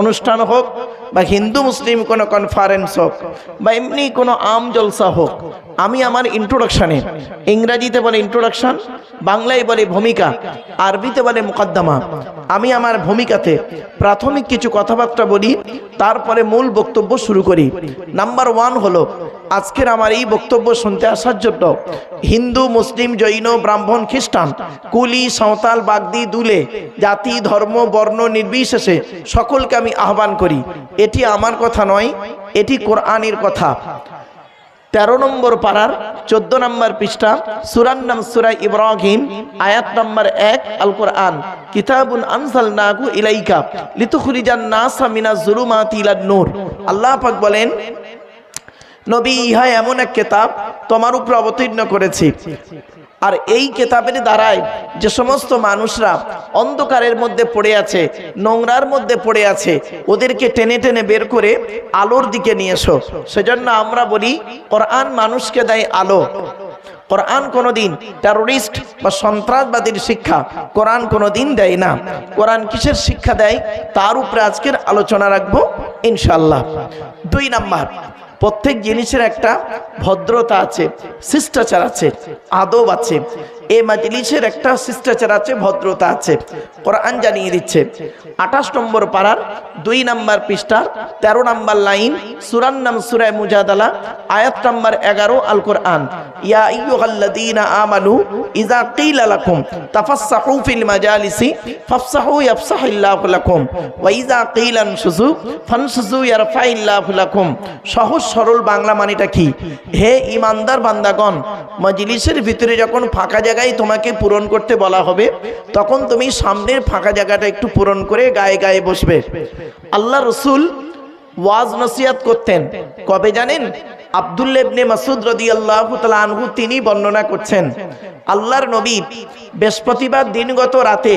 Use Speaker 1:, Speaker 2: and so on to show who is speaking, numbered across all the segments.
Speaker 1: অনুষ্ঠান হোক, বা হিন্দু, মুসলিম কোনো কনফারেন্স হোক, বা এমনি কোনো আম জলসা হোক, আমি আমার ইন্ট্রোডাকশানে ইংরাজিতে বলে ইন্ট্রোডাকশান বাংলায় বলে ভূমিকা, আরবিতে বলে মোকদ্দমা, আমি আমার ভূমিকাতে প্রাথমিক কিছু কথাবার্তা বলি, তারপরে মূল বক্তব্য শুরু করি। নাম্বার ওয়ান হলো আজকের আমার এই বক্তব্য শুনতে আসার জন্য হিন্দু, মুসলিম, জৈন, ব্রাহ্মণ, খ্রিস্টান, কুলি, সাঁওতাল, বাগদি, দুলে, জাতি, ধর্ম, বর্ণ, নির্বিশেষে সকলকে আমি আহ্বান করি। এটি আমার কথা নয়, এটি কোরআনের কথা। তেরো নম্বর পাড়ার চোদ্দ নম্বর পৃষ্ঠা, সুরান নাম সুরাই ইব্রাহিম, আয়াত নম্বর এক আল কোরআন কিতাবুন আনসাল নাগু ইলাইকা, লিতুখরিজান নাসা মিনা জুলুমাতি ইলান নূর আল্লাহ পাক বলেন নবী ইহা এমন এক কেতাব তোমার উপর অবতীর্ণ করেছি। আর এই কেতাবের দ্বারাই যে সমস্ত মানুষরা অন্ধকারের মধ্যে পড়ে আছে, নোংরার মধ্যে পড়ে আছে, ওদেরকে টেনে টেনে বের করে আলোর দিকে নিয়ে এসো। সেজন্য আমরা বলি, কোরআন মানুষকে দেয় আলো। কোরআন কোনোদিন টেরোরিস্ট বা সন্ত্রাসবাদীর শিক্ষা কোরআন কোনোদিন দেয় না। কোরআন কিসের শিক্ষা দেয়? তার উপরে আজকের আলোচনা রাখব ইনশাল্লাহ দুই নাম্বার প্রত্যেক জিনিসের একটা ভদ্রতা আছে শিষ্টাচার আছে আদব আছে। এ মাজলিসের একটা শিষ্টাচার আছে, ভদ্রতা আছে। কোরআন জানিয়ে দিচ্ছে, আঠাশ নম্বর পাড়ার দুই নাম্বার পৃষ্ঠা তেরো নাম্বার লাইন সুরান নাম সুরায় মুজাদালা, আয়াত নাম্বার এগারো আল কোরআন ইয়া আমানু ইযা কিলা লাকুম তাফাসসাহু ফিল মাজালিসি ফাফসাহু ইয়াফসাহিল্লাহু লাকুম ওয়া ইযা কিলা আনশুযু ফানশুযু ইয়ারফাইল্লাহু লাকুম। সহজ সরল বাংলা মানেটা কি? হে ইমানদার বান্দাগণ, মজলিসের ভিতরে যখন ফাঁকা জায়গায় তোমাকে পূরণ করতে বলা হবে, তখন তুমি সামনের ফাঁকা জায়গাটা একটু পূরণ করে গায়ে গায়ে বসবে। আল্লাহ রসুল ওয়াজ নসিয়াত করতেন। কবে জানেন? আবদুল্লেবনে মাসুদ রদি আল্লাহ আনহু তিনি বর্ণনা করছেন, আল্লাহর নবী বৃহস্পতিবার দিনগত রাতে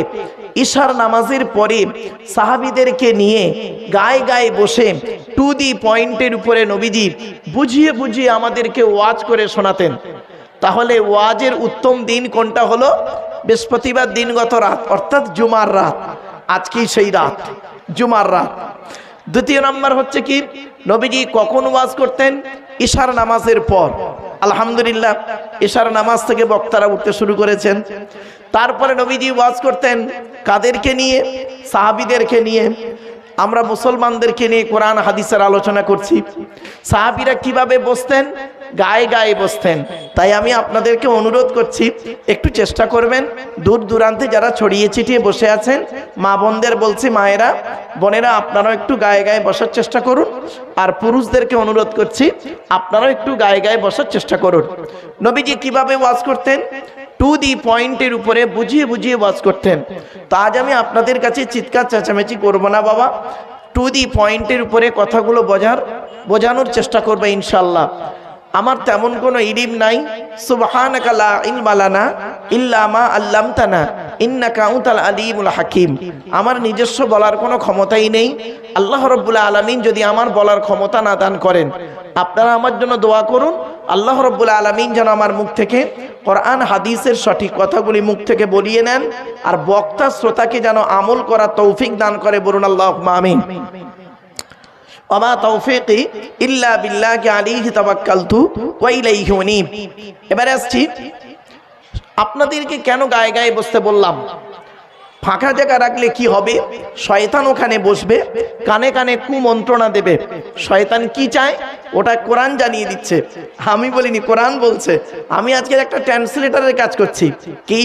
Speaker 1: ঈশার নামাজের পরে সাহাবিদেরকে নিয়ে গায়ে গায়ে বসে টু দি পয়েন্টের উপরে নবীজি বুঝিয়ে বুঝিয়ে আমাদেরকে ওয়াজ করে শোনাতেন। তাহলে ওয়াজের উত্তম দিন কোনটা হলো? বৃহস্পতিবার দিনগত রাত, অর্থাৎ জুমার রাত। আজকেই সেই রাত, জুমার রাত। দ্বিতীয় নাম্বার হচ্ছে কি? নবীজি কখন ওয়াজ করতেন? ঈশার নামাজের পর। আলহামদুলিল্লাহ, ঈশার নামাজ থেকে বক্তারা উঠতে শুরু করেছেন। তারপরে নবীজি ওয়াজ করতেন কাদেরকে নিয়ে? সাহাবিদেরকে নিয়ে। আমরা মুসলমানদেরকে নিয়ে কোরআন, হাদিসের আলোচনা করছি। সাহাবিরা কীভাবে বসতেন? গায়ে গায়ে বসতেন। তাই আমি আপনাদেরকে অনুরোধ করছি, একটু চেষ্টা করবেন। দূর দূরান্তে যারা ছড়িয়ে ছিটিয়ে বসে আছেন, মা বোনদের বলছি, মায়েরা, বোনেরা, আপনারাও একটু গায়ে গায়ে বসার চেষ্টা করুন। আর পুরুষদেরকে অনুরোধ করছি, আপনারাও একটু গায়ে গায়ে বসার চেষ্টা করুন। নবীজি কীভাবে ওয়াজ করতেন? টু দি পয়েন্টের উপরে বুঝিয়ে বুঝিয়ে ওয়াজ করতেন। তো আজ আমি আপনাদের কাছে চিৎকার চেঁচামেচি করব না বাবা। টু দি পয়েন্টের উপরে কথাগুলো বোঝার বোঝানোর চেষ্টা করবে ইনশাল্লাহ। আমার তেমন কোনো ইলিম নাই। সুবহানাকা লা ইলমা লানা ইল্লা মা আল্লামতানা আলিমুল হাকিম। আমার নিজস্ব বলার কোনো ক্ষমতাই নেই। আল্লাহ রাব্বুল আলামিন যদি আমার বলার ক্ষমতা না দান করেন, আপনারা আমার জন্য দোয়া করুন। আল্লাহ রব্বুল আলমিন যেন আমার মুখ থেকে কোরআন, হাদিসের সঠিক কথাগুলি মুখ থেকে বলিয়ে নেন। আর বক্তা, শ্রোতাকে যেন আমল করা তৌফিক দান করে বলুন আল্লাহ আমিন। ওমা তৌফিকি ইল্লা বিল্লাহি আলাইহি তাওয়াক্কালতু ওয়া ইলাইহি উনীব এবারে আসছি, আপনাদেরকে কেন গায়ে গায়ে বসতে বললাম? ফাঁকা জায়গা রাখলে কি হবে? শয়তান ওখানে বসবে, কানে কানে কুমন্ত্রণা দেবে। শয়তান কি চায়? ওটা কোরআন জানিয়ে দিচ্ছে। আমি বলিনি, কোরআন বলছে। আমি আজকে একটা ট্রান্সলেটারের কাজ করছি। কি?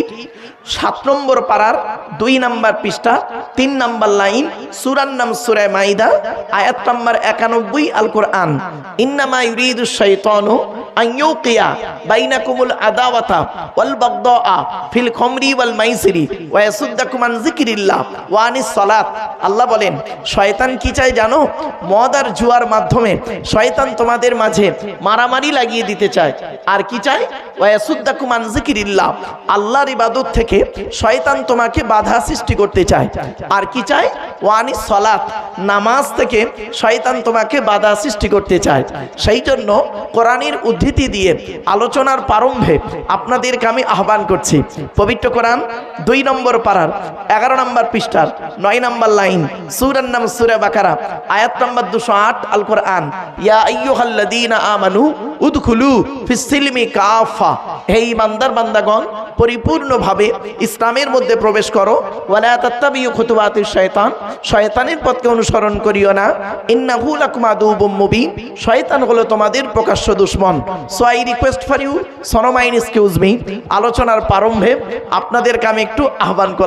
Speaker 1: সাত নম্বর পাড়ার দুই নাম্বার পৃষ্ঠা, তিন নাম্বার লাইন সুরান নাম সুরায় মাইদা আয়াত নাম্বার একানব্বই আল কোরআন ইন্নামা ইউরিদ শাইতানু আন ইউকিয়া বাইনাকুমুল আদাওয়াতা ওয়াল বাগদাআ ফিল খামরি ওয়াল মাইসিরি ওয়া ইয়াসুদ্দাকুম আন যিকরিল্লাহ ওয়া আল্লাহ বলেন, শয়তান কি চায় জানো? মদ আর জুয়ার মাধ্যমে শয়তান তোমাদের মাঝে মারামারি লাগিয়ে দিতে চায়। আর কি চায়? ওয়া ইয়াসুদ্দাকুম আন যিকরিল্লাহ। আল্লাহর ইবাদত থেকে শয়তান তোমাকে বাধা সৃষ্টি করতে চায়। আর কি চায়? ওয়ানি সলাত। নামাজ থেকে শয়তান তোমাকে বাধা সৃষ্টি করতে চায়। সেই জন্য কোরআনের উদ্ধৃতি উদ্ধৃতি দিয়ে আলোচনার প্রারম্ভে আপনাদেরকে আমি আহ্বান করছি। পবিত্র কোরআন দুই নম্বর পাড়ার এগারো নম্বর পৃষ্ঠার, নয় নম্বর লাইন সুরার নাম সুরে বাকারা, আয়াত নম্বর দুশো আট আল কোরআন ইয়া আমানু উদখুলু ফিসিলমি কাফা। হে ইমানদার বান্দাগণ পরিপূর্ণভাবে ইসলামের মধ্যে প্রবেশ করো। শয়তান, শয়তানের পথকে অনুসরণ করিও না। শয়তান হলো তোমাদের প্রকাশ্য দুশমন। So I request for you সনোমাইন excuse me আলোচনার প্রারম্ভে আপনাদেরকে আমি একটু আহ্বান করলাম।